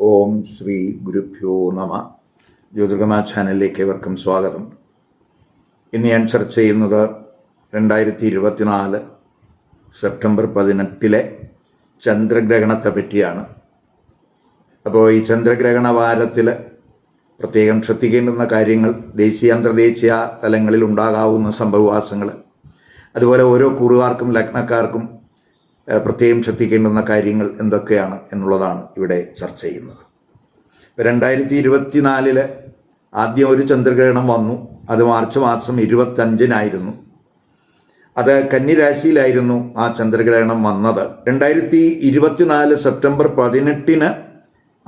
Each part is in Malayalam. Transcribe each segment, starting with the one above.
ഓം ശ്രീ ഗുരുഭ്യോ നമ. ജ്യോതിർഗമ ചാനലിലേക്ക് ഏവർക്കും സ്വാഗതം. ഇന്ന് ഞാൻ ചർച്ച ചെയ്യുന്നത് രണ്ടായിരത്തി ഇരുപത്തിനാല് സെപ്റ്റംബർ പതിനെട്ടിലെ ചന്ദ്രഗ്രഹണത്തെ പറ്റിയാണ്. അപ്പോൾ ഈ ചന്ദ്രഗ്രഹണ വാരത്തിൽ പ്രത്യേകം ശ്രദ്ധിക്കേണ്ടുന്ന കാര്യങ്ങൾ ദേശീയ അന്തർദേശീയ തലങ്ങളിൽ ഉണ്ടാകാവുന്ന സംഭവവാസങ്ങൾ അതുപോലെ ഓരോ കൂറുകാർക്കും ലഗ്നക്കാർക്കും പ്രത്യേകം ശ്രദ്ധിക്കേണ്ടുന്ന കാര്യങ്ങൾ എന്തൊക്കെയാണ് എന്നുള്ളതാണ് ഇവിടെ ചർച്ച ചെയ്യുന്നത്. രണ്ടായിരത്തി ഇരുപത്തിനാലിൽ ആദ്യം ഒരു ചന്ദ്രഗ്രഹണം വന്നു. അത് മാർച്ച് മാസം ഇരുപത്തഞ്ചിനായിരുന്നു അത് കന്നിരാശിയിലായിരുന്നു ആ ചന്ദ്രഗ്രഹണം വന്നത്. രണ്ടായിരത്തി ഇരുപത്തിനാല് സെപ്റ്റംബർ പതിനെട്ടിന്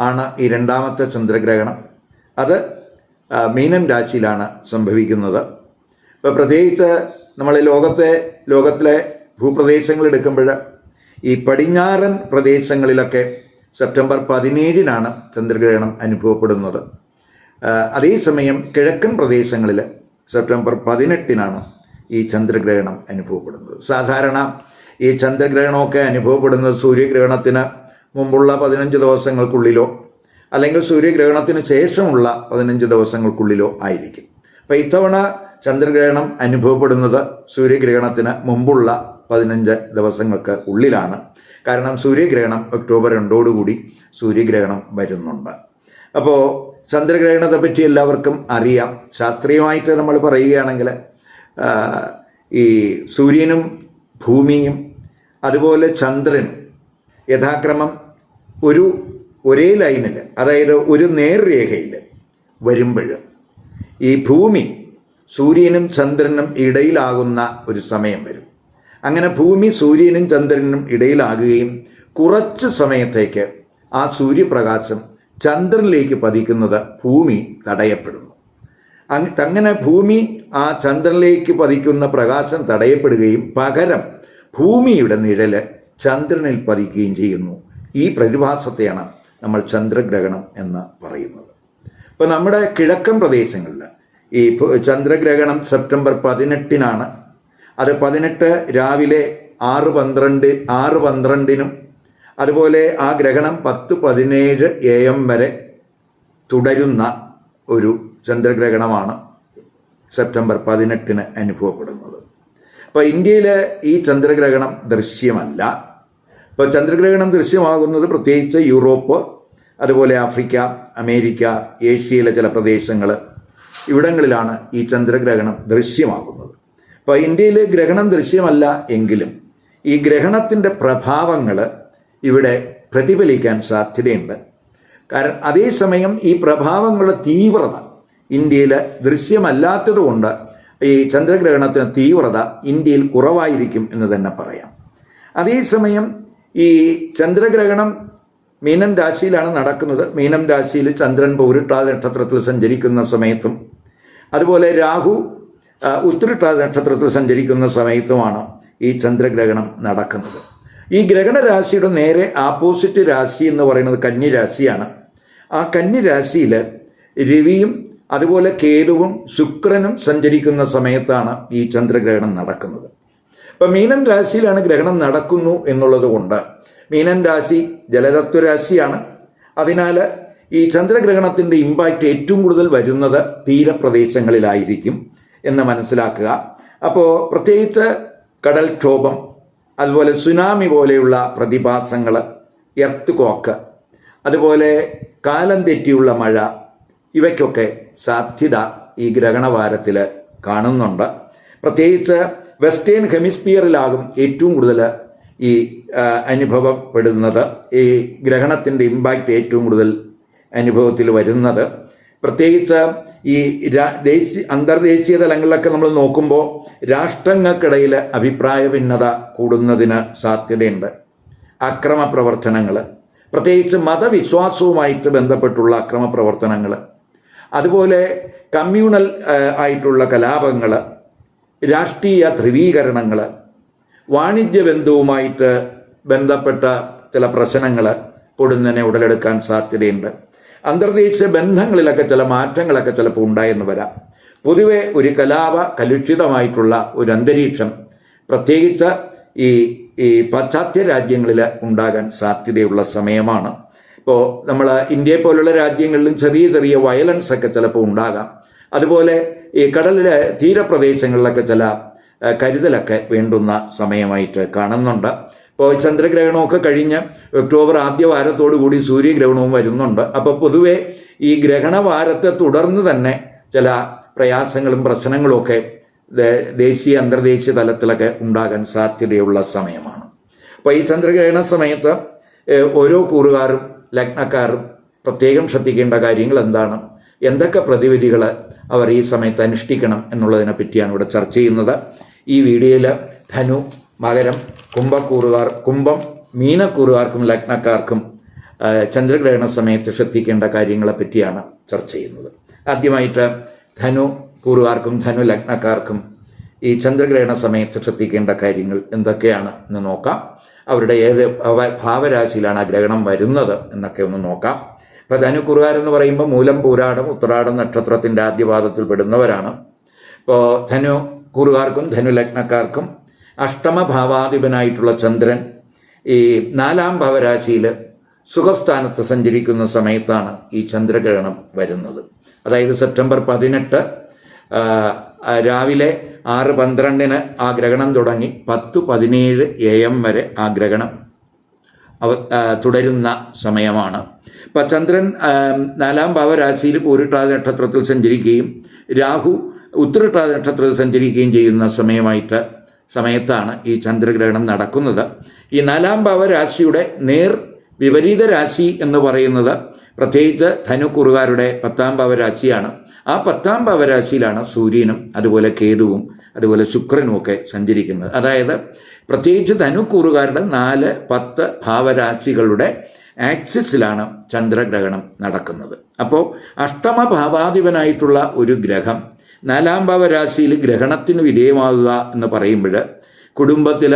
ആണ് ഈ രണ്ടാമത്തെ ചന്ദ്രഗ്രഹണം. അത് മീനം രാശിയിലാണ് സംഭവിക്കുന്നത്. ഇപ്പോൾ പ്രത്യേകിച്ച് നമ്മൾ ലോകത്തെ ലോകത്തിലെ ഭൂപ്രദേശങ്ങൾ എടുക്കുമ്പോൾ ഈ പടിഞ്ഞാറൻ പ്രദേശങ്ങളിലൊക്കെ സെപ്റ്റംബർ പതിനേഴിനാണ് ചന്ദ്രഗ്രഹണം അനുഭവപ്പെടുന്നത്. അതേസമയം കിഴക്കൻ പ്രദേശങ്ങളിൽ സെപ്റ്റംബർ പതിനെട്ടിനാണ് ഈ ചന്ദ്രഗ്രഹണം അനുഭവപ്പെടുന്നത്. സാധാരണ ഈ ചന്ദ്രഗ്രഹണമൊക്കെ അനുഭവപ്പെടുന്നത് സൂര്യഗ്രഹണത്തിന് മുമ്പുള്ള പതിനഞ്ച് ദിവസങ്ങൾക്കുള്ളിലോ അല്ലെങ്കിൽ സൂര്യഗ്രഹണത്തിന് ശേഷമുള്ള പതിനഞ്ച് ദിവസങ്ങൾക്കുള്ളിലോ ആയിരിക്കും. അപ്പം ഇത്തവണ ചന്ദ്രഗ്രഹണം അനുഭവപ്പെടുന്നത് സൂര്യഗ്രഹണത്തിന് മുമ്പുള്ള പതിനഞ്ച് ദിവസങ്ങൾക്ക് ഉള്ളിലാണ്. കാരണം സൂര്യഗ്രഹണം ഒക്ടോബർ രണ്ടോടുകൂടി സൂര്യഗ്രഹണം വരുന്നുണ്ട്. അപ്പോൾ ചന്ദ്രഗ്രഹണത്തെ പറ്റി എല്ലാവർക്കും അറിയാം. ശാസ്ത്രീയമായിട്ട് നമ്മൾ പറയുകയാണെങ്കിൽ ഈ സൂര്യനും ഭൂമിയും അതുപോലെ ചന്ദ്രനും യഥാക്രമം ഒരു ഒരേ ലൈനിൽ അതായത് ഒരു നേർരേഖയിൽ വരുമ്പോൾ ഈ ഭൂമി സൂര്യനും ചന്ദ്രനും ഇടയിലാകുന്ന ഒരു സമയം വരും. അങ്ങനെ ഭൂമി സൂര്യനും ചന്ദ്രനും ഇടയിലാകുകയും കുറച്ച് സമയത്തേക്ക് ആ സൂര്യപ്രകാശം ചന്ദ്രനിലേക്ക് പതിക്കുന്നത് ഭൂമി തടയപ്പെടുന്നു. അങ് അങ്ങനെ ഭൂമി ആ ചന്ദ്രനിലേക്ക് പതിക്കുന്ന പ്രകാശം തടയപ്പെടുകയും പകരം ഭൂമിയുടെ നിഴൽ ചന്ദ്രനിൽ പതിക്കുകയും ചെയ്യുന്നു. ഈ പ്രതിഭാസത്തെയാണ് നമ്മൾ ചന്ദ്രഗ്രഹണം എന്ന് പറയുന്നത്. ഇപ്പോൾ നമ്മുടെ കിഴക്കൻ പ്രദേശങ്ങളിൽ ഈ ചന്ദ്രഗ്രഹണം സെപ്റ്റംബർ പതിനെട്ടിനാണ് അത് പതിനെട്ട് രാവിലെ ആറ് പന്ത്രണ്ട് ആറ് പന്ത്രണ്ടിനും അതുപോലെ ആ ഗ്രഹണം പത്ത് പതിനേഴ് എ എം വരെ തുടരുന്ന ഒരു ചന്ദ്രഗ്രഹണമാണ് സെപ്റ്റംബർ പതിനെട്ടിന് അനുഭവപ്പെടുന്നത്. അപ്പോൾ ഇന്ത്യയിൽ ഈ ചന്ദ്രഗ്രഹണം ദൃശ്യമല്ല. ഇപ്പോൾ ചന്ദ്രഗ്രഹണം ദൃശ്യമാകുന്നത് പ്രത്യേകിച്ച് യൂറോപ്പ് അതുപോലെ ആഫ്രിക്ക അമേരിക്ക ഏഷ്യയിലെ ചില പ്രദേശങ്ങൾ ഇവിടങ്ങളിലാണ് ഈ ചന്ദ്രഗ്രഹണം ദൃശ്യമാകുന്നത്. അപ്പോൾ ഇന്ത്യയിൽ ഗ്രഹണം ദൃശ്യമല്ല എങ്കിലും ഈ ഗ്രഹണത്തിന്റെ പ്രഭാവങ്ങൾ ഇവിടെ പ്രതിഫലിക്കാൻ സാധ്യതയുണ്ട്. കാരണം അതേസമയം ഈ പ്രഭാവങ്ങളുടെ തീവ്രത ഇന്ത്യയിൽ ദൃശ്യമല്ലാത്തതുകൊണ്ട് ഈ ചന്ദ്രഗ്രഹണത്തിന് തീവ്രത ഇന്ത്യയിൽ കുറവായിരിക്കും എന്ന് തന്നെ പറയാം. അതേസമയം ഈ ചന്ദ്രഗ്രഹണം മീനം രാശിയിലാണ് നടക്കുന്നത്. മീനം രാശിയിൽ ചന്ദ്രൻ പൗരുട്ടാത നക്ഷത്രത്തിൽ സഞ്ചരിക്കുന്ന സമയത്തും അതുപോലെ രാഹു ഉത്തരട്ടാത നക്ഷത്രത്തിൽ സഞ്ചരിക്കുന്ന സമയത്തുമാണ് ഈ ചന്ദ്രഗ്രഹണം നടക്കുന്നത്. ഈ ഗ്രഹണ രാശിയുടെ നേരെ ആപ്പോസിറ്റ് രാശി എന്ന് പറയുന്നത് കന്നി രാശിയാണ് ആ കന്നി രാശിയിൽ രവിയും അതുപോലെ കേതുവും ശുക്രനും സഞ്ചരിക്കുന്ന സമയത്താണ് ഈ ചന്ദ്രഗ്രഹണം നടക്കുന്നത്. ഇപ്പം മീനൻ രാശിയിലാണ് ഗ്രഹണം നടക്കുന്നു എന്നുള്ളത് കൊണ്ട് മീനം രാശി ജലതത്വ രാശിയാണ്. അതിനാൽ ഈ ചന്ദ്രഗ്രഹണത്തിന്റെ ഇമ്പാക്റ്റ് ഏറ്റവും കൂടുതൽ വരുന്നത് തീരപ്രദേശങ്ങളിലായിരിക്കും. എന്ന് മനസ്സിലാക്കുക. അപ്പോൾ പ്രത്യേകിച്ച് കടൽക്ഷോഭം അതുപോലെ സുനാമി പോലെയുള്ള പ്രതിഭാസങ്ങൾ എർത്ത് കോക്ക് അതുപോലെ കാലം തെറ്റിയുള്ള മഴ ഇവയ്ക്കൊക്കെ സാധ്യത ഈ ഗ്രഹണവാരത്തിൽ കാണുന്നുണ്ട്. പ്രത്യേകിച്ച് വെസ്റ്റേൺ ഹെമിസ്ഫിയറിലാകും ഏറ്റവും കൂടുതൽ ഈ അനുഭവപ്പെടുന്നത്. ഈ ഗ്രഹണത്തിന്റെ ഇമ്പാക്റ്റ് ഏറ്റവും കൂടുതൽ അനുഭവത്തിൽ വരുന്നത്. പ്രത്യേകിച്ച് ഈ ദേശീയ അന്തർദേശീയ തലങ്ങളിലൊക്കെ നമ്മൾ നോക്കുമ്പോൾ രാഷ്ട്രങ്ങൾക്കിടയിൽ അഭിപ്രായ ഭിന്നത കൂടുന്നതിന് സാധ്യതയുണ്ട്. അക്രമ പ്രവർത്തനങ്ങൾ പ്രത്യേകിച്ച് മതവിശ്വാസവുമായിട്ട് ബന്ധപ്പെട്ടുള്ള അക്രമ പ്രവർത്തനങ്ങൾ അതുപോലെ കമ്മ്യൂണൽ ആയിട്ടുള്ള കലാപങ്ങൾ രാഷ്ട്രീയ ധ്രുവീകരണങ്ങൾ വാണിജ്യ ബന്ധവുമായിട്ട് ബന്ധപ്പെട്ട ചില പ്രശ്നങ്ങൾ പൊടുന്നതിനെ ഉടലെടുക്കാൻ സാധ്യതയുണ്ട്. അന്തർദേശീയ ബന്ധങ്ങളിലൊക്കെ ചില മാറ്റങ്ങളൊക്കെ ചിലപ്പോൾ ഉണ്ടായെന്ന് വരാം. പൊതുവെ ഒരു കലാപ കലുഷിതമായിട്ടുള്ള ഒരു അന്തരീക്ഷം പ്രത്യേകിച്ച് ഈ ഈ പാശ്ചാത്യ രാജ്യങ്ങളിൽ ഉണ്ടാകാൻ സാധ്യതയുള്ള സമയമാണ്. ഇപ്പോൾ നമ്മൾ ഇന്ത്യയെ പോലുള്ള രാജ്യങ്ങളിലും ചെറിയ ചെറിയ വയലൻസ് ഒക്കെ ചിലപ്പോൾ ഉണ്ടാകാം. അതുപോലെ ഈ കടലിലെ തീരപ്രദേശങ്ങളിലൊക്കെ ചില കരുതലൊക്കെ വേണ്ടുന്ന സമയമായിട്ട് കാണുന്നുണ്ട്. ഇപ്പോൾ ചന്ദ്രഗ്രഹണമൊക്കെ കഴിഞ്ഞ് ഒക്ടോബർ ആദ്യ വാരത്തോടു കൂടി സൂര്യഗ്രഹണവും വരുന്നുണ്ട്. അപ്പോൾ പൊതുവെ ഈ ഗ്രഹണവാരത്തെ തുടർന്ന് തന്നെ ചില പ്രയാസങ്ങളും പ്രശ്നങ്ങളും ഒക്കെ ദേശീയ അന്തർദേശീയ തലത്തിലൊക്കെ ഉണ്ടാകാൻ സാധ്യതയുള്ള സമയമാണ്. അപ്പോൾ ഈ ചന്ദ്രഗ്രഹണ സമയത്ത് ഓരോ കൂറുകാരും ലഗ്നക്കാരും പ്രത്യേകം ശ്രദ്ധിക്കേണ്ട കാര്യങ്ങൾ എന്താണ്? എന്തൊക്കെ പ്രതിവിധികൾ അവർ ഈ സമയത്ത് അനുഷ്ഠിക്കണം എന്നുള്ളതിനെ പറ്റിയാണ് ഇവിടെ ചർച്ച ചെയ്യുന്നത്. ഈ വീഡിയോയിൽ ധനു മകരം കുംഭക്കൂറുകാർ കുംഭം മീനക്കൂറുകാർക്കും ലഗ്നക്കാർക്കും ചന്ദ്രഗ്രഹണ സമയത്ത് ശ്രദ്ധിക്കേണ്ട കാര്യങ്ങളെ പറ്റിയാണ് ചർച്ച ചെയ്യുന്നത്. ആദ്യമായിട്ട് ധനു കൂറുകാർക്കും ധനു ലഗ്നക്കാർക്കും ഈ ചന്ദ്രഗ്രഹണ സമയത്ത് ശ്രദ്ധിക്കേണ്ട കാര്യങ്ങൾ എന്തൊക്കെയാണ് എന്ന് നോക്കാം. അവരുടെ ഏത് ഭാവ- ഭാവരാശിയിലാണ് ആ ഗ്രഹണം വരുന്നത് എന്നൊക്കെ ഒന്ന് നോക്കാം. ഇപ്പം ധനു കുറുകാരെന്ന് പറയുമ്പോൾ മൂലം പൂരാടം ഉത്തരാടം നക്ഷത്രത്തിന്റെ ആദ്യപാദത്തിൽ പെടുന്നവരാണ്. ഇപ്പോൾ ധനു കുറുകാർക്കും ധനു ലഗ്നക്കാർക്കും അഷ്ടമ ഭാവാധിപനായിട്ടുള്ള ചന്ദ്രൻ ഈ നാലാം ഭാവരാശിയിൽ സുഖസ്ഥാനത്ത് സഞ്ചരിക്കുന്ന സമയത്താണ് ഈ ചന്ദ്രഗ്രഹണം വരുന്നത്. അതായത് സെപ്റ്റംബർ പതിനെട്ട് രാവിലെ ആറ് പന്ത്രണ്ടിന് ആ ഗ്രഹണം തുടങ്ങി പത്ത് പതിനേഴ് എ എം വരെ ആ ഗ്രഹണം അവ തുടരുന്ന സമയമാണ്. അപ്പം ചന്ദ്രൻ നാലാം ഭാവരാശിയിൽ പൂരിട്ടാത നക്ഷത്രത്തിൽ സഞ്ചരിക്കുകയും രാഹു ഉത്തരട്ടാത നക്ഷത്രത്തിൽ സഞ്ചരിക്കുകയും ചെയ്യുന്ന സമയമായിട്ട് സമയത്താണ് ഈ ചന്ദ്രഗ്രഹണം നടക്കുന്നത്. ഈ നാലാം ഭാവരാശിയുടെ നേർ വിപരീത രാശി എന്ന് പറയുന്നത് പ്രത്യേകിച്ച് ധനുക്കുറുകാരുടെ പത്താം ഭാവരാശിയാണ്. ആ പത്താം ഭാവരാശിയിലാണ് സൂര്യനും അതുപോലെ കേതുവും അതുപോലെ ശുക്രനും ഒക്കെ സഞ്ചരിക്കുന്നത്. അതായത് പ്രത്യേകിച്ച് ധനുക്കൂറുകാരുടെ നാല് പത്ത് ഭാവരാശികളുടെ ആക്സിസിലാണ് ചന്ദ്രഗ്രഹണം നടക്കുന്നത്. അപ്പോൾ അഷ്ടമ ഭാവാധിപനായിട്ടുള്ള ഒരു ഗ്രഹം നാലാം ഭാവരാശിയിൽ ഗ്രഹണത്തിന് വിധേയമാകുക എന്ന് പറയുമ്പോൾ കുടുംബത്തിൽ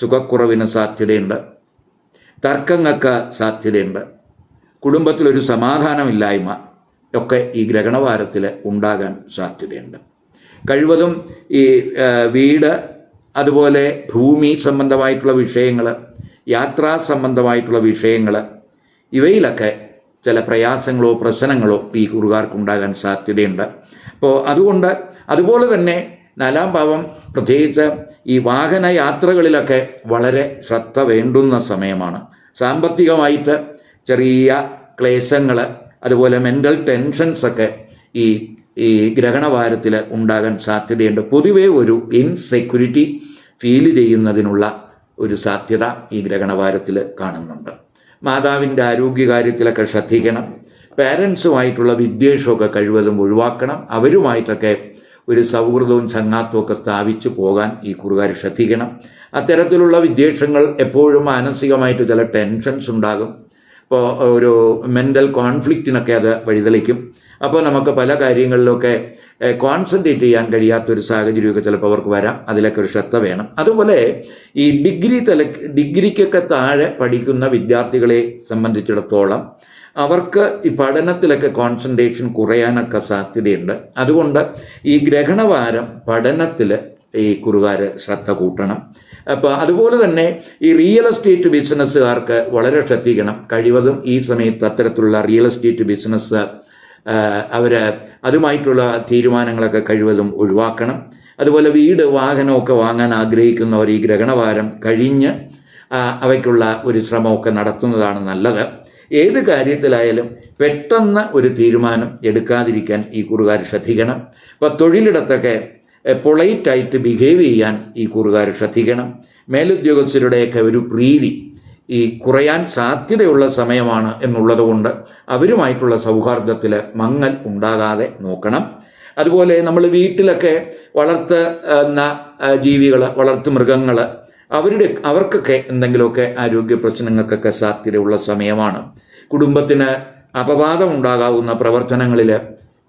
സുഖക്കുറവിന് സാധ്യതയുണ്ട്. തർക്കങ്ങൾക്ക് സാധ്യതയുണ്ട്. കുടുംബത്തിലൊരു സമാധാനമില്ലായ്മ ഒക്കെ ഈ ഗ്രഹണവാരത്തിൽ ഉണ്ടാകാൻ സാധ്യതയുണ്ട്. കഴിവതും ഈ വീട് അതുപോലെ ഭൂമി സംബന്ധമായിട്ടുള്ള വിഷയങ്ങൾ യാത്രാ സംബന്ധമായിട്ടുള്ള വിഷയങ്ങൾ ഇവയിലൊക്കെ ചില പ്രയാസങ്ങളോ പ്രശ്നങ്ങളോ ഈ കുറുകാർക്കുണ്ടാകാൻ സാധ്യതയുണ്ട്. അപ്പോൾ അതുകൊണ്ട് അതുപോലെ തന്നെ നാലാം ഭാവം പ്രത്യേകിച്ച് ഈ വാഹന യാത്രകളിലൊക്കെ വളരെ ശ്രദ്ധ വേണ്ടുന്ന സമയമാണ്. സാമ്പത്തികമായിട്ട് ചെറിയ ക്ലേശങ്ങൾ അതുപോലെ മെന്റൽ ടെൻഷൻസ് ഒക്കെ ഈ ഈ ഗ്രഹണവാരത്തിൽ ഉണ്ടാകാൻ സാധ്യതയുണ്ട്. പൊതുവേ ഒരു ഇൻസെക്യൂരിറ്റി ഫീൽ ചെയ്യുന്നതിനുള്ള ഒരു സാധ്യത ഈ ഗ്രഹണവാരത്തിൽ കാണുന്നുണ്ട്. മാതാവിന്റെ ആരോഗ്യകാര്യത്തിലൊക്കെ ശ്രദ്ധിക്കണം. പാരൻസുമായിട്ടുള്ള വിദ്വേഷമൊക്കെ കഴിവതും ഒഴിവാക്കണം. അവരുമായിട്ടൊക്കെ ഒരു സൗഹൃദവും സംഘാത്തവും ഒക്കെ സ്ഥാപിച്ചു പോകാൻ ഈ കുറുകാർ ശ്രദ്ധിക്കണം. അത്തരത്തിലുള്ള വിദ്വേഷങ്ങൾ എപ്പോഴും മാനസികമായിട്ട് ചില ടെൻഷൻസ് ഉണ്ടാകും. ഇപ്പോൾ ഒരു മെന്റൽ കോൺഫ്ലിക്റ്റിനൊക്കെ അത് വഴിതെളിക്കും. അപ്പോൾ നമുക്ക് പല കാര്യങ്ങളിലൊക്കെ കോൺസെൻട്രേറ്റ് ചെയ്യാൻ കഴിയാത്തൊരു സാഹചര്യമൊക്കെ ചിലപ്പോൾ അവർക്ക് വരാം. അതിലൊക്കെ ഒരു ശ്രദ്ധ വേണം. അതുപോലെ ഈ ഡിഗ്രി തല ഡിഗ്രിക്കൊക്കെ താഴെ പഠിക്കുന്ന വിദ്യാർത്ഥികളെ സംബന്ധിച്ചിടത്തോളം അവർക്ക് ഈ പഠനത്തിലൊക്കെ കോൺസെൻട്രേഷൻ കുറയാനൊക്കെ സാധ്യതയുണ്ട്. അതുകൊണ്ട് ഈ ഗ്രഹണവാരം പഠനത്തിൽ ഈ കുറുകാർ ശ്രദ്ധ കൂട്ടണം. അപ്പോൾ അതുപോലെ തന്നെ ഈ റിയൽ എസ്റ്റേറ്റ് ബിസിനസ്സുകാർക്ക് വളരെ ശ്രദ്ധിക്കണം. കഴിവതും ഈ സമയത്ത് അത്തരത്തിലുള്ള റിയൽ എസ്റ്റേറ്റ് ബിസിനസ് അവർ അതുമായിട്ടുള്ള തീരുമാനങ്ങളൊക്കെ കഴിവതും ഒഴിവാക്കണം. അതുപോലെ വീട് വാഹനമൊക്കെ വാങ്ങാൻ ആഗ്രഹിക്കുന്നവർ ഈ ഗ്രഹണവാരം കഴിഞ്ഞ് അവയ്ക്കുള്ള ഒരു ശ്രമമൊക്കെ നടത്തുന്നതാണ് നല്ലത്. ഏത് കാര്യത്തിലായാലും പെട്ടെന്ന് ഒരു തീരുമാനം എടുക്കാതിരിക്കാൻ ഈ കുറുകാർ ശ്രദ്ധിക്കണം. ഇപ്പോൾ തൊഴിലിടത്തൊക്കെ പൊളൈറ്റായിട്ട് ബിഹേവ് ചെയ്യാൻ ഈ കുറുകാർ ശ്രദ്ധിക്കണം. മേലുദ്യോഗസ്ഥരുടെയൊക്കെ ഒരു പ്രീതി ഈ കുറയാൻ സാധ്യതയുള്ള സമയമാണ് എന്നുള്ളതുകൊണ്ട് അവരുമായിട്ടുള്ള സൗഹാർദ്ദത്തിൽ മങ്ങൽ ഉണ്ടാകാതെ നോക്കണം. അതുപോലെ നമ്മൾ വീട്ടിലൊക്കെ വളർത്തുന്ന ജീവികൾ വളർത്തു മൃഗങ്ങൾ അവരുടെ അവർക്കൊക്കെ എന്തെങ്കിലുമൊക്കെ ആരോഗ്യ പ്രശ്നങ്ങൾക്കൊക്കെ സാധ്യതയുള്ള സമയമാണ്. കുടുംബത്തിന് അപവാദം ഉണ്ടാകാവുന്ന പ്രവർത്തനങ്ങളിൽ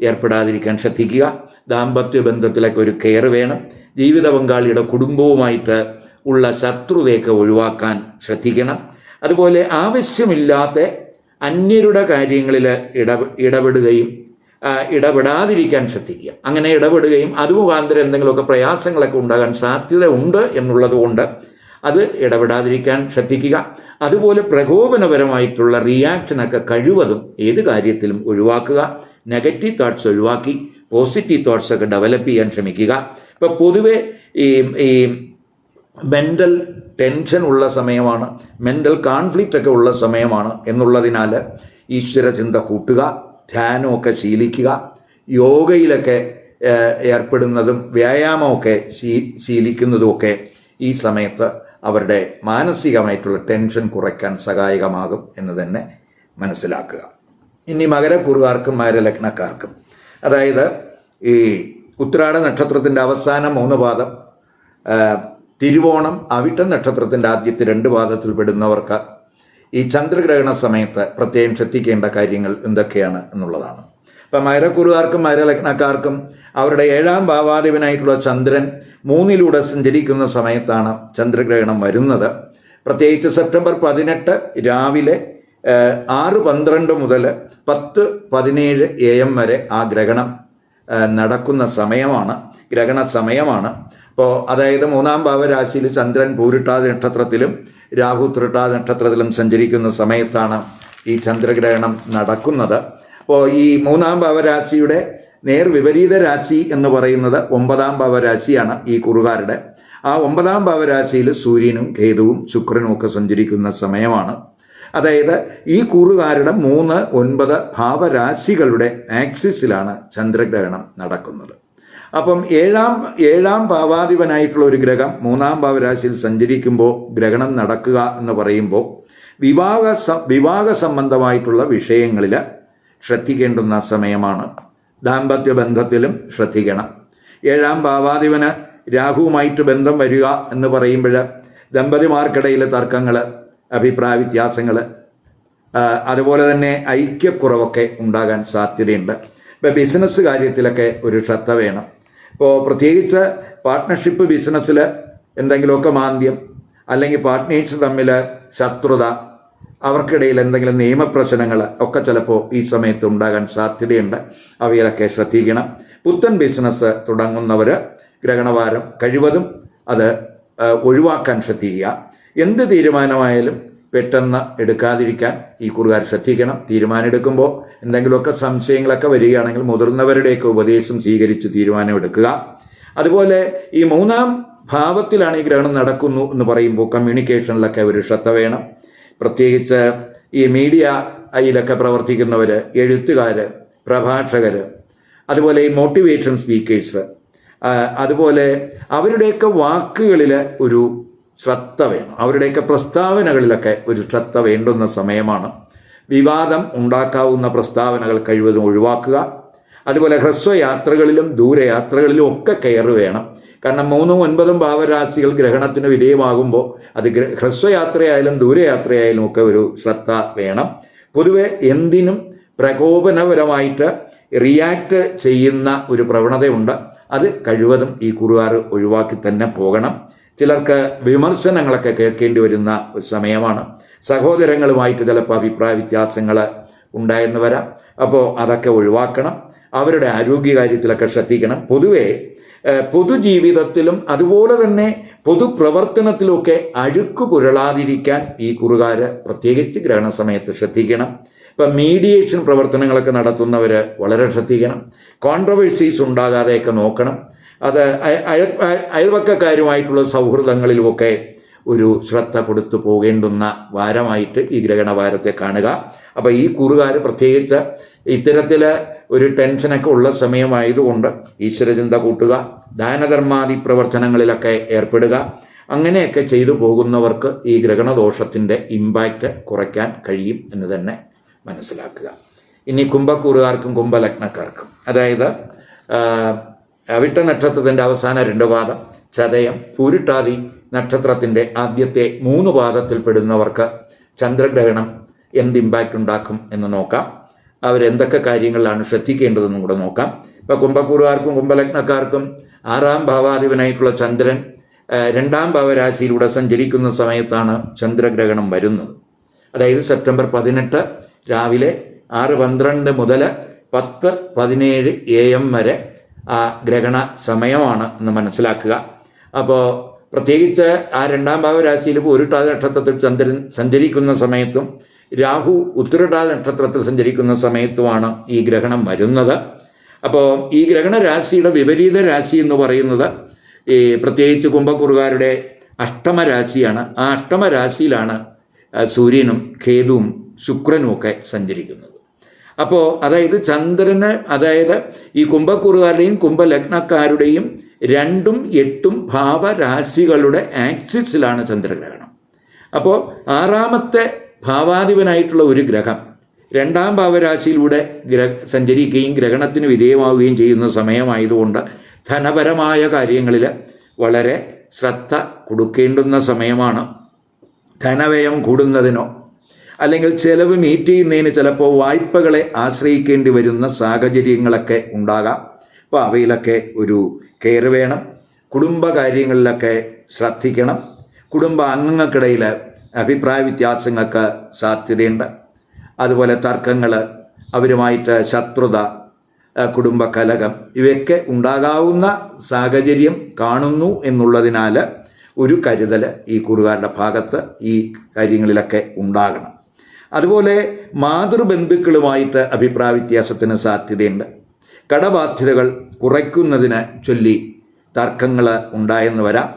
ഏർപ്പെടാതിരിക്കാൻ ശ്രദ്ധിക്കുക. ദാമ്പത്യ ബന്ധത്തിലൊക്കെ ഒരു കെയർ വേണം. ജീവിത പങ്കാളിയുടെ കുടുംബവുമായിട്ട് ഉള്ള ശത്രുതയൊക്കെ ഒഴിവാക്കാൻ ശ്രദ്ധിക്കണം. അതുപോലെ ആവശ്യമില്ലാത്ത അന്യരുടെ കാര്യങ്ങളിൽ ഇട ഇടപെടുകയും ഇടപെടാതിരിക്കാൻ ശ്രദ്ധിക്കുക. അങ്ങനെ ഇടപെടുകയും അത് മുഖാന്തരം എന്തെങ്കിലുമൊക്കെ പ്രയാസങ്ങളൊക്കെ ഉണ്ടാകാൻ സാധ്യത ഉണ്ട് എന്നുള്ളത് കൊണ്ട് അത് ഇടപെടാതിരിക്കാൻ ശ്രദ്ധിക്കുക. അതുപോലെ പ്രകോപനപരമായിട്ടുള്ള റിയാക്ഷനൊക്കെ കഴിവതും ഏത് കാര്യത്തിലും ഒഴിവാക്കുക. നെഗറ്റീവ് തോട്ട്സ് ഒഴിവാക്കി പോസിറ്റീവ് തോട്ട്സ് ഒക്കെ ഡെവലപ്പ് ചെയ്യാൻ ശ്രമിക്കുക. ഇപ്പോൾ പൊതുവെ ഈ ഈ മെന്റൽ ടെൻഷൻ ഉള്ള സമയമാണ് മെന്റൽ കോൺഫ്ലിക്റ്റ് ഒക്കെ ഉള്ള സമയമാണ് എന്നുള്ളതിനാൽ ഈശ്വര ചിന്ത കൂട്ടുക ധ്യാനമൊക്കെ ശീലിക്കുക യോഗയിലൊക്കെ ഏർപ്പെടുന്നതും വ്യായാമമൊക്കെ ശീ ശീലിക്കുന്നതുമൊക്കെ ഈ സമയത്ത് അവരുടെ മാനസികമായിട്ടുള്ള ടെൻഷൻ കുറയ്ക്കാൻ സഹായകമാകും എന്ന് തന്നെ മനസ്സിലാക്കുക. ഇനി മകരക്കുറുകാർക്കും മകരലഗ്നക്കാർക്കും അതായത് ഈ ഉത്രാട നക്ഷത്രത്തിന്റെ അവസാന മൂന്ന് പാദം തിരുവോണം അവിട്ട നക്ഷത്രത്തിന്റെ ആദ്യത്തെ രണ്ട് പാദത്തിൽ പെടുന്നവർക്ക് ഈ ചന്ദ്രഗ്രഹണ സമയത്ത് പ്രത്യേകം ശ്രദ്ധിക്കേണ്ട കാര്യങ്ങൾ എന്തൊക്കെയാണ് എന്നുള്ളതാണ്. ഇപ്പം മകരക്കുറുകാർക്കും മകരലഗ്നക്കാർക്കും അവരുടെ ഏഴാം ഭാവാധിപനായിട്ടുള്ള ചന്ദ്രൻ മൂന്നിലൂടെ സഞ്ചരിക്കുന്ന സമയത്താണ് ചന്ദ്രഗ്രഹണം വരുന്നത്. പ്രത്യേകിച്ച് സെപ്റ്റംബർ പതിനെട്ട് രാവിലെ ആറ് പന്ത്രണ്ട് മുതൽ പത്ത് പതിനേഴ് എ എം വരെ ആ ഗ്രഹണം നടക്കുന്ന സമയമാണ്. ഗ്രഹണ സമയമാണ്. അപ്പോൾ അതായത് മൂന്നാം ഭാവരാശിയിൽ ചന്ദ്രൻ പൂരിട്ടാതി നക്ഷത്രത്തിലും രാഹു തൃട്ടാതി നക്ഷത്രത്തിലും സഞ്ചരിക്കുന്ന സമയത്താണ് ഈ ചന്ദ്രഗ്രഹണം നടക്കുന്നത്. അപ്പോൾ ഈ മൂന്നാം ഭാവരാശിയുടെ നേർ വിപരീത രാശി എന്ന് പറയുന്നത് ഒമ്പതാം ഭാവരാശിയാണ് ഈ കുറുകാരുടെ. ആ ഒമ്പതാം ഭാവരാശിയിൽ സൂര്യനും കേതുവും ശുക്രനും ഒക്കെ സഞ്ചരിക്കുന്ന സമയമാണ്. അതായത് ഈ കൂറുകാരുടെ മൂന്ന് ഒൻപത് ഭാവരാശികളുടെ ആക്സിസിലാണ് ചന്ദ്രഗ്രഹണം നടക്കുന്നത്. അപ്പം ഏഴാം ഏഴാം ഭാവാധിപനായിട്ടുള്ള ഒരു ഗ്രഹം മൂന്നാം ഭാവരാശിയിൽ സഞ്ചരിക്കുമ്പോൾ ഗ്രഹണം നടക്കുക എന്ന് പറയുമ്പോൾ വിവാഹ വിവാഹ സംബന്ധമായിട്ടുള്ള വിഷയങ്ങളിൽ ശ്രദ്ധിക്കേണ്ടുന്ന സമയമാണ്. ദാമ്പത്യ ബന്ധത്തിലും ശ്രദ്ധിക്കണം. ഏഴാം ഭാവാധിപന് രാഹുവുമായിട്ട് ബന്ധം വരിക എന്ന് പറയുമ്പോൾ ദമ്പതിമാർക്കിടയിലെ തർക്കങ്ങൾ അഭിപ്രായ വ്യത്യാസങ്ങൾ അതുപോലെ തന്നെ ഐക്യക്കുറവൊക്കെ ഉണ്ടാകാൻ സാധ്യതയുണ്ട്. ഇപ്പോൾ ബിസിനസ് കാര്യത്തിലൊക്കെ ഒരു ശ്രദ്ധ വേണം. ഇപ്പോൾ പ്രത്യേകിച്ച് പാർട്ട്ണർഷിപ്പ് ബിസിനസ്സിൽ എന്തെങ്കിലുമൊക്കെ മാന്ദ്യം അല്ലെങ്കിൽ പാർട്ട്നേഴ്സ് തമ്മിൽ ശത്രുത അവർക്കിടയിൽ എന്തെങ്കിലും നിയമപ്രശ്നങ്ങൾ ഒക്കെ ചിലപ്പോൾ ഈ സമയത്ത് ഉണ്ടാകാൻ സാധ്യതയുണ്ട്. അവയിലൊക്കെ ശ്രദ്ധിക്കണം. പുത്തൻ ബിസിനസ് തുടങ്ങുന്നവർ ഗ്രഹണവാരം കഴിവതും അത് ഒഴിവാക്കാൻ ശ്രദ്ധിക്കുക. എന്ത് തീരുമാനമായാലും പെട്ടെന്ന് എടുക്കാതിരിക്കാൻ ഈ കുറുകാർ ശ്രദ്ധിക്കണം. തീരുമാനം എടുക്കുമ്പോൾ എന്തെങ്കിലുമൊക്കെ സംശയങ്ങളൊക്കെ വരികയാണെങ്കിൽ മുതിർന്നവരുടെയൊക്കെ ഉപദേശം സ്വീകരിച്ച് തീരുമാനം എടുക്കുക അതുപോലെ ഈ മൂന്നാം ഭാവത്തിലാണ് ഈ ഗ്രഹണം നടക്കുന്നു എന്ന് പറയുമ്പോൾ കമ്മ്യൂണിക്കേഷനിലൊക്കെ ഒരു ശ്രദ്ധ വേണം. പ്രത്യേകിച്ച് ഈ മീഡിയ അതിലൊക്കെ പ്രവർത്തിക്കുന്നവർ എഴുത്തുകാർ പ്രഭാഷകർ അതുപോലെ ഈ മോട്ടിവേഷൻ സ്പീക്കേഴ്സ് അതുപോലെ അവരുടെയൊക്കെ വാക്കുകളിൽ ഒരു ശ്രദ്ധ വേണം. അവരുടെയൊക്കെ പ്രസ്താവനകളിലൊക്കെ ഒരു ശ്രദ്ധ വേണ്ടുന്ന സമയമാണ്. വിവാദം ഉണ്ടാക്കാവുന്ന പ്രസ്താവനകൾ കഴിവതും ഒഴിവാക്കുക. അതുപോലെ ഹ്രസ്വയാത്രകളിലും ദൂരയാത്രകളിലും ഒക്കെ കയറ് വേണം. കാരണം മൂന്നും ഒൻപതും ഭാവരാശികൾ ഗ്രഹണത്തിന് വിധേയമാകുമ്പോൾ അത് ഗ്ര- ഹ്രസ്വയാത്രയായാലും ദൂരയാത്രയായാലും ഒക്കെ ഒരു ശ്രദ്ധ വേണം. പൊതുവെ എന്തിനും പ്രകോപനപരമായിട്ട് റിയാക്ട് ചെയ്യുന്ന ഒരു പ്രവണതയുണ്ട്. അത് കഴിവതും ഈ കുറുകാർ ഒഴിവാക്കി തന്നെ പോകണം. ചിലർക്ക് വിമർശനങ്ങളൊക്കെ കേൾക്കേണ്ടി വരുന്ന ഒരു സമയമാണ്. സഹോദരങ്ങളുമായിട്ട് ചിലപ്പോൾ അഭിപ്രായ വ്യത്യാസങ്ങൾ ഉണ്ടായെന്ന് വരാം. അപ്പോൾ അതൊക്കെ ഒഴിവാക്കണം. അവരുടെ ആരോഗ്യകാര്യത്തിലൊക്കെ ശ്രദ്ധിക്കണം. പൊതുവേ പൊതുജീവിതത്തിലും അതുപോലെ തന്നെ പൊതുപ്രവർത്തനത്തിലുമൊക്കെ അഴുക്ക് പുരളാതിരിക്കാൻ ഈ കുറുകാര് പ്രത്യേകിച്ച് ഗ്രഹണ സമയത്ത് ശ്രദ്ധിക്കണം. ഇപ്പം മീഡിയേഷൻ പ്രവർത്തനങ്ങളൊക്കെ നടത്തുന്നവർ വളരെ ശ്രദ്ധിക്കണം. കോൺട്രവേഴ്സീസ് ഉണ്ടാകാതെയൊക്കെ നോക്കണം. അത് അയ- അയ- അയ- അയൽവക്കക്കാരുമായിട്ടുള്ള സൗഹൃദങ്ങളിലുമൊക്കെ ഒരു ശ്രദ്ധ കൊടുത്തു പോകേണ്ടുന്ന വാരമായിട്ട് ഈ ഗ്രഹണ വാരത്തെ കാണുക. അപ്പോൾ ഈ കൂറുകാർ പ്രത്യേകിച്ച് ഇത്തരത്തിൽ ഒരു ടെൻഷനൊക്കെ ഉള്ള സമയമായതുകൊണ്ട് ഈശ്വരചിന്ത കൂട്ടുക ദാനധർമാദി പ്രവർത്തനങ്ങളിലൊക്കെ ഏർപ്പെടുക അങ്ങനെയൊക്കെ ചെയ്തു പോകുന്നവർക്ക് ഈ ഗ്രഹണദോഷത്തിന്റെ ഇമ്പാക്റ്റ് കുറയ്ക്കാൻ കഴിയും എന്ന് തന്നെ മനസ്സിലാക്കുക. ഇനി കുംഭക്കൂറുകാർക്കും കുംഭലഗ്നക്കാർക്കും. അതായത് അവിട്ട നക്ഷത്രത്തിന്റെ അവസാന രണ്ട് പാദം ചതയം പൂരിട്ടാതി നക്ഷത്രത്തിന്റെ ആദ്യത്തെ മൂന്ന് പാദത്തിൽ പെടുന്നവർക്ക് ചന്ദ്രഗ്രഹണം എന്ത് ഇമ്പാക്റ്റ് ഉണ്ടാക്കും എന്ന് നോക്കാം. അവരെന്തൊക്കെ കാര്യങ്ങളിലാണ് ശ്രദ്ധിക്കേണ്ടതെന്നും കൂടെ നോക്കാം. ഇപ്പോൾ കുംഭക്കൂറുകാർക്കും കുംഭലഗ്നക്കാർക്കും ആറാം ഭാവാധിപനായിട്ടുള്ള ചന്ദ്രൻ രണ്ടാം ഭാവരാശിയിലൂടെ സഞ്ചരിക്കുന്ന സമയത്താണ് ചന്ദ്രഗ്രഹണം വരുന്നത്. അതായത് സെപ്റ്റംബർ പതിനെട്ട് രാവിലെ ആറ് പന്ത്രണ്ട് മുതൽ പത്ത് പതിനേഴ് എ എം വരെ ആ ഗ്രഹണ സമയമാണ് എന്ന് മനസ്സിലാക്കുക. അപ്പോൾ പ്രത്യേകിച്ച് ആ രണ്ടാം ഭാവരാശിയിൽ ഒരു നക്ഷത്രത്തിൽ ചന്ദ്രൻ സഞ്ചരിക്കുന്ന സമയത്തും രാഹു ഉത്തരട നക്ഷത്രത്തിൽ സഞ്ചരിക്കുന്ന സമയത്തുമാണ് ഈ ഗ്രഹണം വരുന്നത്. അപ്പോൾ ഈ ഗ്രഹണ രാശിയുടെ വിപരീത രാശി എന്ന് പറയുന്നത് ഈ പ്രത്യേകിച്ച് കുംഭക്കുറുകാരുടെ അഷ്ടമരാശിയാണ് ആ അഷ്ടമ രാശിയിലാണ് സൂര്യനും കേതുവും ശുക്രനും ഒക്കെ സഞ്ചരിക്കുന്നത്. അപ്പോൾ അതായത് ചന്ദ്രന് അതായത് ഈ കുംഭക്കുറുകാരുടെയും കുംഭലഗ്നക്കാരുടെയും രണ്ടും എട്ടും ഭാവരാശികളുടെ ആക്സിസിലാണ് ചന്ദ്രഗ്രഹണം. അപ്പോൾ ആറാമത്തെ ഭാവാധിപനായിട്ടുള്ള ഒരു ഗ്രഹം. രണ്ടാം ഭാവരാശിയിലൂടെ ഗ്രഹ സഞ്ചരിക്കുകയും ഗ്രഹണത്തിന് വിധേയമാവുകയും ചെയ്യുന്ന സമയമായതുകൊണ്ട് ധനപരമായ കാര്യങ്ങളിൽ വളരെ ശ്രദ്ധ കൊടുക്കേണ്ടുന്ന സമയമാണ്. ധനവ്യയം കൂടുന്നതിനോ അല്ലെങ്കിൽ ചെലവ് മീറ്റ് ചെയ്യുന്നതിന് ചിലപ്പോൾ വായ്പകളെ ആശ്രയിക്കേണ്ടി വരുന്ന സാഹചര്യങ്ങളൊക്കെ ഉണ്ടാകാം. അപ്പോൾ അവയിലൊക്കെ ഒരു കെയർ വേണം. കുടുംബകാര്യങ്ങളിലൊക്കെ ശ്രദ്ധിക്കണം. കുടുംബ അംഗങ്ങൾക്കിടയിൽ അഭിപ്രായ വ്യത്യാസങ്ങൾക്ക് സാധ്യതയുണ്ട്. അതുപോലെ തർക്കങ്ങൾ അവരുമായിട്ട് ശത്രുത കുടുംബ കലകം ഇവയൊക്കെ ഉണ്ടാകാവുന്ന സാഹചര്യം കാണുന്നു എന്നുള്ളതിനാൽ ഒരു കരുതൽ ഈ കുറുകാരുടെ ഭാഗത്ത് ഈ കാര്യങ്ങളിലൊക്കെ ഉണ്ടാകണം. അതുപോലെ മാതൃബന്ധുക്കളുമായിട്ട് അഭിപ്രായ വ്യത്യാസത്തിന് സാധ്യതയുണ്ട്. കടബാധ്യതകൾ കുറയ്ക്കുന്നതിന് ചൊല്ലി തർക്കങ്ങൾ ഉണ്ടായെന്ന് വരാം.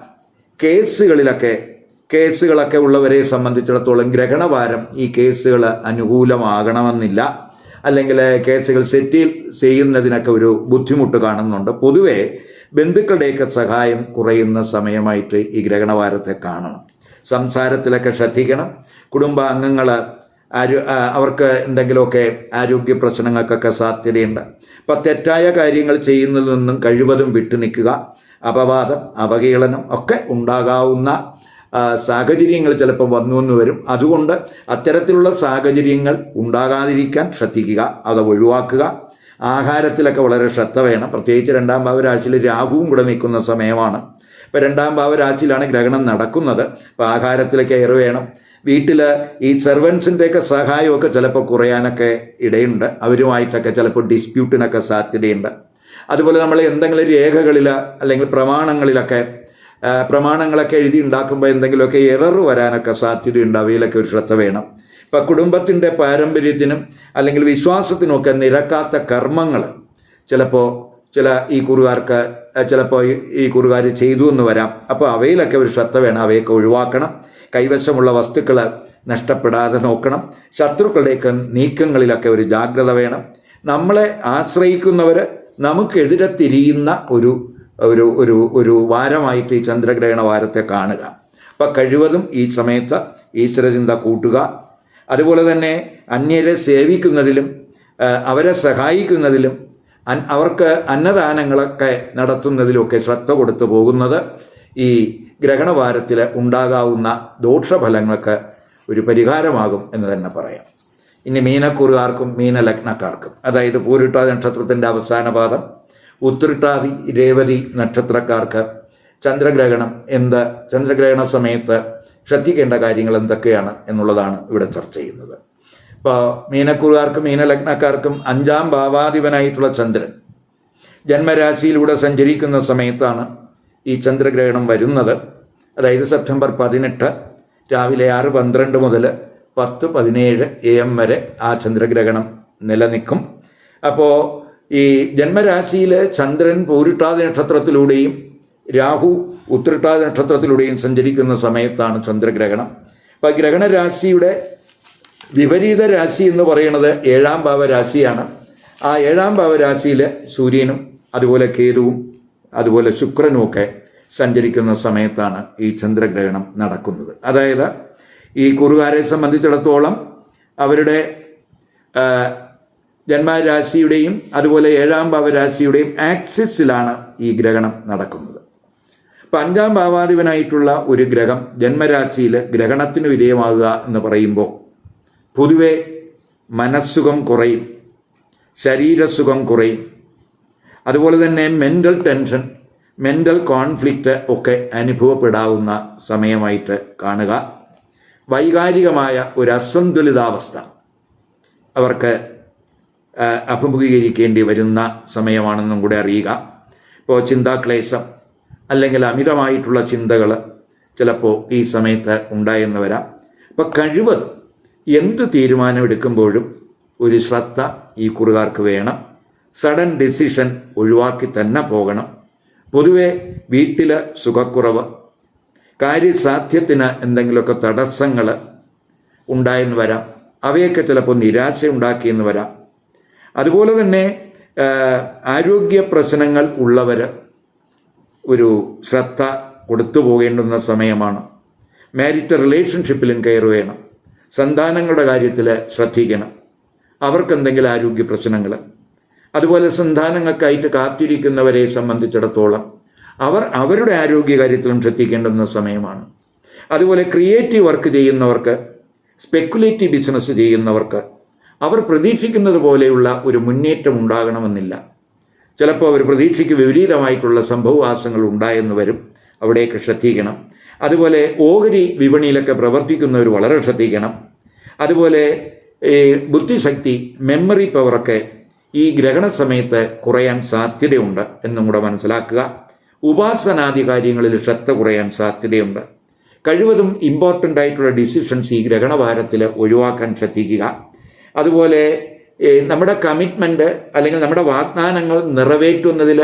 കേസുകളിലൊക്കെ കേസുകളൊക്കെ ഉള്ളവരെ സംബന്ധിച്ചിടത്തോളം ഗ്രഹണവാരം ഈ കേസുകൾ അനുകൂലമാകണമെന്നില്ല. അല്ലെങ്കിൽ കേസുകൾ സെറ്റിൽ ചെയ്യുന്നതിനൊക്കെ ഒരു ബുദ്ധിമുട്ട് കാണുന്നുണ്ട്. പൊതുവേ ബന്ധുക്കളുടെയൊക്കെ സഹായം കുറയുന്ന സമയമായിട്ട് ഈ ഗ്രഹണവാരത്തെ കാണണം. സംസാരത്തിലൊക്കെ ശ്രദ്ധിക്കണം. കുടുംബാംഗങ്ങൾ ആരോ അവർക്ക് എന്തെങ്കിലുമൊക്കെ ആരോഗ്യ പ്രശ്നങ്ങൾക്കൊക്കെ സാധ്യതയുണ്ട്. അപ്പം തെറ്റായ കാര്യങ്ങൾ ചെയ്യുന്നതിൽ നിന്നും കഴിവതും വിട്ടു നിൽക്കുക അപവാദം അവഹേളനം ഒക്കെ ഉണ്ടാകാവുന്ന സാഹചര്യങ്ങൾ ചിലപ്പോൾ വന്നു എന്ന് വരും. അതുകൊണ്ട് അത്തരത്തിലുള്ള സാഹചര്യങ്ങൾ ഉണ്ടാകാതിരിക്കാൻ ശ്രദ്ധിക്കുക അത് ഒഴിവാക്കുക. ആഹാരത്തിലൊക്കെ വളരെ ശ്രദ്ധ വേണം. പ്രത്യേകിച്ച് രണ്ടാം ഭാവരാശിയിൽ രാഹുവും കൂടെ നിൽക്കുന്ന സമയമാണ്. ഇപ്പം രണ്ടാം ഭാവരാശിയിലാണ് ഗ്രഹണം നടക്കുന്നത്. അപ്പോൾ ആഹാരത്തിലൊക്കെ ഏറെ വേണം. വീട്ടിൽ ഈ സെർവൻസിന്റെയൊക്കെ സഹായമൊക്കെ ചിലപ്പോൾ കുറയാനൊക്കെ ഇടയുണ്ട്. അവരുമായിട്ടൊക്കെ ചിലപ്പോൾ ഡിസ്പ്യൂട്ടിനൊക്കെ സാധ്യതയുണ്ട്. അതുപോലെ നമ്മൾ എന്തെങ്കിലും രേഖകളിൽ അല്ലെങ്കിൽ പ്രമാണങ്ങളിലൊക്കെ പ്രമാണങ്ങളൊക്കെ എഴുതി ഉണ്ടാക്കുമ്പോൾ എന്തെങ്കിലുമൊക്കെ എറർ വരാനൊക്കെ സാധ്യതയുണ്ട് അവയിലൊക്കെ ഒരു ശ്രദ്ധ വേണം. ഇപ്പം കുടുംബത്തിന്റെ പാരമ്പര്യത്തിനും അല്ലെങ്കിൽ വിശ്വാസത്തിനുമൊക്കെ നിരക്കാത്ത കർമ്മങ്ങൾ ചിലപ്പോൾ ചില ഈ കുറുകാർക്ക് ചിലപ്പോൾ ഈ- കുറുകാർ ചെയ്തു എന്ന് വരാം. അപ്പോൾ അവയിലൊക്കെ ഒരു ശ്രദ്ധ വേണം. അവയൊക്കെ ഒഴിവാക്കണം. കൈവശമുള്ള വസ്തുക്കൾ നഷ്ടപ്പെടാതെ നോക്കണം. ശത്രുക്കളുടെയൊക്കെ നീക്കങ്ങളിലൊക്കെ ഒരു ജാഗ്രത വേണം. നമ്മളെ ആശ്രയിക്കുന്നവർ നമുക്കെതിരെ തിരിയുന്ന ഒരു ഒരു ഒരു ഒരു വാരമായിട്ട് ഈ ചന്ദ്രഗ്രഹണ വാരത്തെ കാണുക. അപ്പം കഴിവതും ഈ സമയത്ത് ഈശ്വരചിന്ത കൂട്ടുക. അതുപോലെ തന്നെ അന്യരെ സേവിക്കുന്നതിലും അവരെ സഹായിക്കുന്നതിലും അവർക്ക് അന്നദാനങ്ങളൊക്കെ നടത്തുന്നതിലുമൊക്കെ ശ്രദ്ധ കൊടുത്തു പോകുന്നത് ഈ ഗ്രഹണവാരത്തിൽ ഉണ്ടാകാവുന്ന ദോഷഫലങ്ങൾക്ക് ഒരു പരിഹാരമാകും എന്ന് തന്നെ പറയാം. ഇനി മീനക്കുറുകാർക്കും മീനലഗ്നക്കാർക്കും അതായത് പൂരിട്ട നക്ഷത്രത്തിന്റെ അവസാന പാദം ഉത്തരിട്ടാതി രേവതി നക്ഷത്രക്കാർക്ക് ചന്ദ്രഗ്രഹണം എന്ത്? ചന്ദ്രഗ്രഹണ സമയത്ത് ശ്രദ്ധിക്കേണ്ട കാര്യങ്ങൾ എന്തൊക്കെയാണ് എന്നുള്ളതാണ് ഇവിടെ ചർച്ച ചെയ്യുന്നത്. ഇപ്പോൾ മീനക്കുറുകാർക്കും മീനലഗ്നക്കാർക്കും അഞ്ചാം ഭാവാധിപനായിട്ടുള്ള ചന്ദ്രൻ ജന്മരാശിയിലൂടെ സഞ്ചരിക്കുന്ന സമയത്താണ് ഈ ചന്ദ്രഗ്രഹണം വരുന്നത്. അതായത് സെപ്റ്റംബർ പതിനെട്ട് രാവിലെ ആറ് പന്ത്രണ്ട് മുതൽ പത്ത് പതിനേഴ് എ എം വരെ ആ ചന്ദ്രഗ്രഹണം നിലനിൽക്കും. അപ്പോൾ ഈ ജന്മരാശിയിൽ ചന്ദ്രൻ പൂരിട്ടാതി നക്ഷത്രത്തിലൂടെയും രാഹു ഉത്രിട്ടാതി നക്ഷത്രത്തിലൂടെയും സഞ്ചരിക്കുന്ന സമയത്താണ് ചന്ദ്രഗ്രഹണം. അപ്പം ഗ്രഹണരാശിയുടെ വിപരീത രാശി എന്ന് പറയുന്നത് ഏഴാം ഭാവരാശിയാണ്. ആ ഏഴാം ഭാവരാശിയിൽ സൂര്യനും അതുപോലെ കേതുവും അതുപോലെ ശുക്രനുമൊക്കെ സഞ്ചരിക്കുന്ന സമയത്താണ് ഈ ചന്ദ്രഗ്രഹണം നടക്കുന്നത്. അതായത് ഈ കുറുകാരെ സംബന്ധിച്ചിടത്തോളം അവരുടെ ജന്മരാശിയുടെയും അതുപോലെ ഏഴാം ഭാവരാശിയുടെയും ആക്സിസിലാണ് ഈ ഗ്രഹണം നടക്കുന്നത്. അപ്പം അഞ്ചാം ഭാവാധിപനായിട്ടുള്ള ഒരു ഗ്രഹം ജന്മരാശിയിൽ ഗ്രഹണത്തിന് വിധേയമാകുക എന്ന് പറയുമ്പോൾ പൊതുവെ മനസ്സുഖം കുറയും ശരീരസുഖം കുറയും അതുപോലെ തന്നെ മെന്റൽ ടെൻഷൻ മെന്റൽ കോൺഫ്ലിക്റ്റ് ഒക്കെ അനുഭവപ്പെടാവുന്ന സമയമായിട്ട് കാണുക. വൈകാരികമായ ഒരു അസന്തുലിതാവസ്ഥ അവർക്ക് അഭിമുഖീകരിക്കേണ്ടി വരുന്ന സമയമാണെന്നും കൂടെ അറിയുക. ഇപ്പോൾ ചിന്താക്ലേശം അല്ലെങ്കിൽ അമിതമായിട്ടുള്ള ചിന്തകൾ ചിലപ്പോൾ ഈ സമയത്ത് ഉണ്ടായെന്ന് വരാം. അപ്പം കഴിവ് എന്ത് തീരുമാനമെടുക്കുമ്പോഴും ഒരു ശ്രദ്ധ ഈ കുറുകാർക്ക് വേണം. സഡൻ ഡിസിഷൻ ഒഴിവാക്കി തന്നെ പോകണം. പൊതുവെ വീട്ടിൽ സുഖക്കുറവ് കാര്യസാധ്യത്തിന് എന്തെങ്കിലുമൊക്കെ തടസ്സങ്ങൾ ഉണ്ടായെന്ന് വരാം. അവയൊക്കെ ചിലപ്പോൾ നിരാശ ഉണ്ടാക്കിയെന്ന് വരാം. അതുപോലെ തന്നെ ആരോഗ്യ പ്രശ്നങ്ങൾ ഉള്ളവർ ഒരു ശ്രദ്ധ കൊടുത്തു പോകേണ്ടുന്ന സമയമാണ്. മാരിറ്റ് റിലേഷൻഷിപ്പിലും കയറി വേണം. സന്താനങ്ങളുടെ കാര്യത്തിൽ ശ്രദ്ധിക്കണം. അവർക്കെന്തെങ്കിലും ആരോഗ്യ പ്രശ്നങ്ങൾ അതുപോലെ സന്താനങ്ങൾക്കായിട്ട് കാത്തിരിക്കുന്നവരെ സംബന്ധിച്ചിടത്തോളം അവർ അവരുടെ ആരോഗ്യ കാര്യത്തിലും ശ്രദ്ധിക്കേണ്ടുന്ന സമയമാണ്. അതുപോലെ ക്രിയേറ്റീവ് വർക്ക് ചെയ്യുന്നവർക്ക് സ്പെക്കുലേറ്റീവ് ബിസിനസ് ചെയ്യുന്നവർക്ക് അവർ പ്രതീക്ഷിക്കുന്നത് പോലെയുള്ള ഒരു മുന്നേറ്റം ഉണ്ടാകണമെന്നില്ല. ചിലപ്പോൾ അവർ പ്രതീക്ഷയ്ക്ക് വിപരീതമായിട്ടുള്ള സംഭവവാസങ്ങൾ ഉണ്ടായെന്ന് വരും. അവിടെയൊക്കെ ശ്രദ്ധിക്കണം. അതുപോലെ ഓഹരി വിപണിയിലൊക്കെ പ്രവർത്തിക്കുന്നവർ വളരെ ശ്രദ്ധിക്കണം. അതുപോലെ ഈ ബുദ്ധിശക്തി മെമ്മറി പവറൊക്കെ ഈ ഗ്രഹണ സമയത്ത് കുറയാൻ സാധ്യതയുണ്ട് എന്നും കൂടെ മനസ്സിലാക്കുക. ഉപാസനാദി കാര്യങ്ങളിൽ ശ്രദ്ധ കുറയാൻ സാധ്യതയുണ്ട്. കഴിവതും ഇമ്പോർട്ടന്റ് ആയിട്ടുള്ള ഡിസിഷൻസ് ഈ ഗ്രഹണവാരത്തിൽ ഒഴിവാക്കാൻ ശ്രദ്ധിക്കുക. അതുപോലെ നമ്മുടെ കമ്മിറ്റ്മെന്റ് അല്ലെങ്കിൽ നമ്മുടെ വാഗ്ദാനങ്ങൾ നിറവേറ്റുന്നതിൽ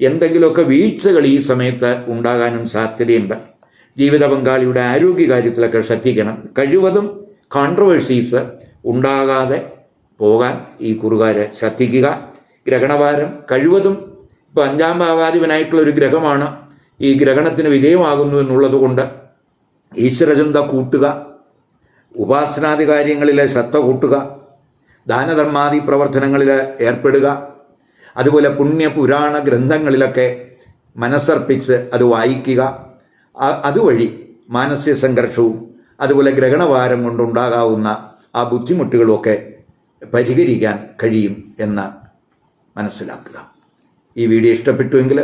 എന്തെങ്കിലുമൊക്കെ വീഴ്ചകൾ ഈ സമയത്ത് ഉണ്ടാകാനും സാധ്യതയുണ്ട്. ജീവിത പങ്കാളിയുടെ ആരോഗ്യകാര്യത്തിലൊക്കെ ശ്രദ്ധിക്കണം. കഴിവതും കോൺട്രവേഴ്സീസ് ഉണ്ടാകാതെ പോകാൻ ഈ കുറുകാർ ശ്രദ്ധിക്കുക. ഗ്രഹണവാരം കഴിവതും ഇപ്പോൾ അഞ്ചാം ഭാവാധിപനായിട്ടുള്ള ഒരു ഗ്രഹമാണ്. ഈ ഗ്രഹണത്തിന് വിധേയമാകുന്നു എന്നുള്ളത് കൊണ്ട് ഈശ്വരചിന്ത കൂട്ടുക. ഉപാസനാദി കാര്യങ്ങളിൽ ശ്രദ്ധ കൂട്ടുക. ദാനധർമാദി പ്രവർത്തനങ്ങളിൽ ഏർപ്പെടുക. അതുപോലെ പുണ്യ പുരാണ ഗ്രന്ഥങ്ങളിലൊക്കെ മനസ്സർപ്പിച്ച് അത് വായിക്കുക. അതുവഴി മാനസിക സംഘർഷവും അതുപോലെ ഗ്രഹണവാരം കൊണ്ടുണ്ടാകാവുന്ന ആ ബുദ്ധിമുട്ടുകളുമൊക്കെ പരിഹരിക്കാൻ കഴിയും എന്ന് മനസ്സിലാക്കുക. ഈ വീഡിയോ ഇഷ്ടപ്പെട്ടുവെങ്കിൽ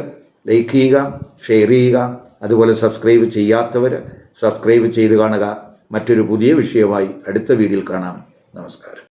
ലൈക്ക് ചെയ്യുക ഷെയർ ചെയ്യുക അതുപോലെ സബ്സ്ക്രൈബ് ചെയ്യാത്തവർ സബ്സ്ക്രൈബ് ചെയ്ത് കാണുക. മറ്റൊരു പുതിയ വിഷയമായി അടുത്ത വീഡിയോയിൽ കാണാം. നമസ്കാരം.